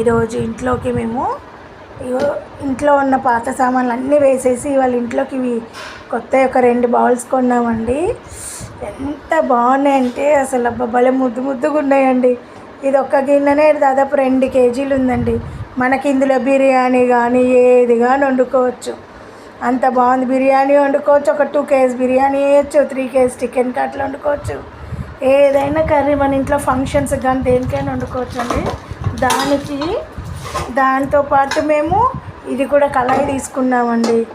ఈరోజు ఇంట్లోకి మేము ఇగో ఇంట్లో ఉన్న పాత సామాన్లు అన్నీ వేసేసి వాళ్ళ ఇంట్లోకి ఇవి కొత్త ఒక రెండు బౌల్స్ కొన్నామండి. ఎంత బాగున్నాయంటే అసలు భలే ముద్దు ముద్దుగా ఉన్నాయండి. ఇది ఒక్క గిన్నెనే దాదాపు రెండు కేజీలు ఉందండి. మనకి ఇందులో బిర్యానీ కానీ ఏది కానీ వండుకోవచ్చు. అంత బాగుంది. బిర్యానీ వండుకోవచ్చు ఒక టూ కేజీ బిర్యానీ వేయచ్చు త్రీ కేజీ చికెన్ కట్లు వండుకోవచ్చు. ఏదైనా కర్రీ మన ఇంట్లో ఫంక్షన్స్ కానీ దేనికైనా వండుకోవచ్చు అండి దానికి దాంతోపాటు మేము ఇది కూడా కళాయి తీసుకున్నామండి.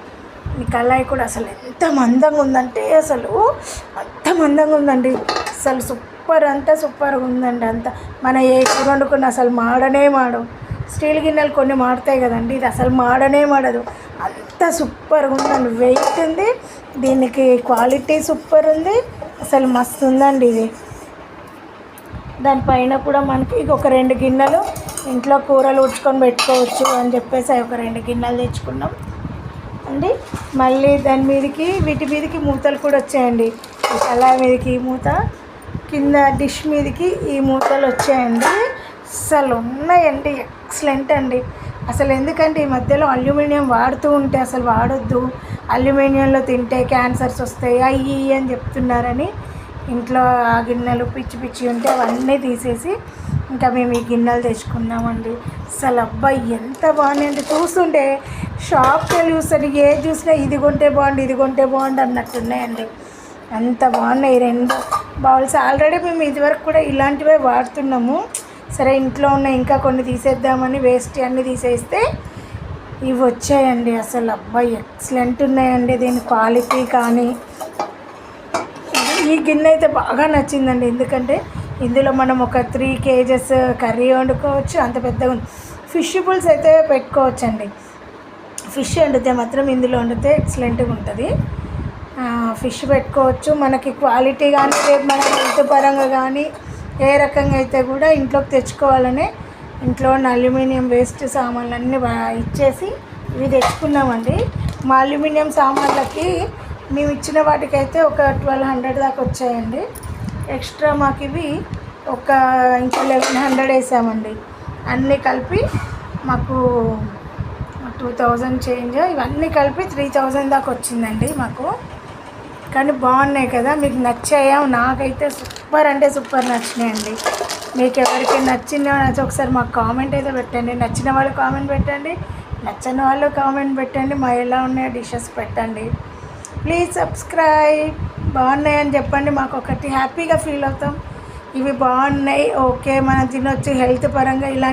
ఈ కళాయి కూడా అసలు ఎంత మందంగా ఉందంటే అసలు అంత మందంగా ఉందండి. అసలు సూపర్ అంతా సూపర్గా ఉందండి అంత. మన ఏ కూర వండుకున్న అసలు మాడనే మాడవు. స్టీల్ గిన్నెలు కొన్ని మాడతాయి కదండి ఇది అసలు మాడనే మాడదు. అంత సూపర్గా ఉందండి. వెయిట్ ఉంది. దీనికి క్వాలిటీ సూపర్ ఉంది. అసలు మస్తు ఉందండి ఇది. దానిపైన కూడా మనకి ఒక రెండు గిన్నెలు ఇంట్లో కూరలు ఉడ్చుకొని పెట్టుకోవచ్చు అని చెప్పేసి ఒక రెండు గిన్నెలు తెచ్చుకున్నాం. అండి మళ్ళీ దాని మీదకి వీటి మీదకి మూతలు కూడా వచ్చాయండి. అలా కళాయి మీదకి ఈ మూత కింద డిష్ మీదకి ఈ మూతలు వచ్చాయండి. అసలు ఉన్నాయండి ఎక్సలెంట్ అండి. అసలు ఎందుకంటే ఈ మధ్యలో అల్యూమినియం వాడుతూ ఉంటే అసలు వాడొద్దు. అల్యూమినియంలో తింటే క్యాన్సర్స్ వస్తాయి అయ్యి అని చెప్తున్నారని ఇంట్లో ఆ గిన్నెలు పిచ్చి పిచ్చి ఉంటే అవన్నీ తీసేసి ఇంకా మేము ఈ గిన్నెలు తెచ్చుకున్నామండి. అసలు అబ్బాయి ఎంత బాగున్నాయండి చూస్తుంటే షాప్కి వెళ్ళి చూస్తే ఏది చూసినా ఇది కొంటే బాగుండు ఇది కొంటే బాగుండు అన్నట్టున్నాయండి. అంత బాగున్నాయి రెండు బౌల్స్. ఆల్రెడీ మేము ఇదివరకు కూడా ఇలాంటివే వాడుతున్నాము. సరే ఇంట్లో ఉన్న ఇంకా కొన్ని తీసేద్దామని వేస్ట్ అన్నీ తీసేస్తే ఇవి వచ్చాయండి. అసలు అబ్బాయి ఎక్సలెంట్ ఉన్నాయండి. దీని క్వాలిటీ కానీ ఈ గిన్నె అయితే బాగా నచ్చిందండి. ఎందుకంటే ఇందులో మనం ఒక త్రీ కేజెస్ కర్రీ వండుకోవచ్చు అంత పెద్దగా ఉంది ఫిష్ పుల్స్ అయితే పెట్టుకోవచ్చండి. ఫిష్ వండితే మాత్రం ఇందులో వండితే ఎక్సలెంట్గా ఉంటుంది. ఫిష్ పెట్టుకోవచ్చు. మనకి క్వాలిటీ కానీ రేపు మన హెల్త్ పరంగా కానీ ఏ రకంగా అయితే కూడా ఇంట్లోకి తెచ్చుకోవాలనే ఇంట్లో ఉన్న అల్యూమినియం వేస్ట్ సామాన్లు అన్నీ ఇచ్చేసి ఇవి తెచ్చుకున్నామండి. మా అల్యూమినియం సామాన్లకి మేము ఇచ్చిన వాటికైతే ఒక ట్వెల్వ్ హండ్రెడ్ దాకా వచ్చాయండి. ఎక్స్ట్రా మాకు ఇవి ఒక ఇంకా లెవెన్ హండ్రెడ్ వేసామండి. అన్నీ కలిపి మాకు టూ థౌజండ్ చేంజ్ ఇవన్నీ కలిపి త్రీ థౌజండ్ దాకా వచ్చిందండి మాకు. కానీ బాగున్నాయి కదా మీకు నచ్చాయా? నాకైతే సూపర్ అంటే సూపర్ నచ్చినాయండి. మీకు ఎవరికి నచ్చిందో నచ్చి ఒకసారి మాకు కామెంట్ అయితే పెట్టండి. నచ్చిన వాళ్ళు కామెంట్ పెట్టండి నచ్చని వాళ్ళు కామెంట్ పెట్టండి. మా ఎలా ఉన్నాయో డిషెస్ పెట్టండి. Please subscribe. బాగున్నాయని చెప్పండి మాకు ఒకటి హ్యాపీగా ఫీల్ అవుతాం. ఇవి బాగున్నాయి ఓకే మనం తినొచ్చు హెల్త్ పరంగా ఇలా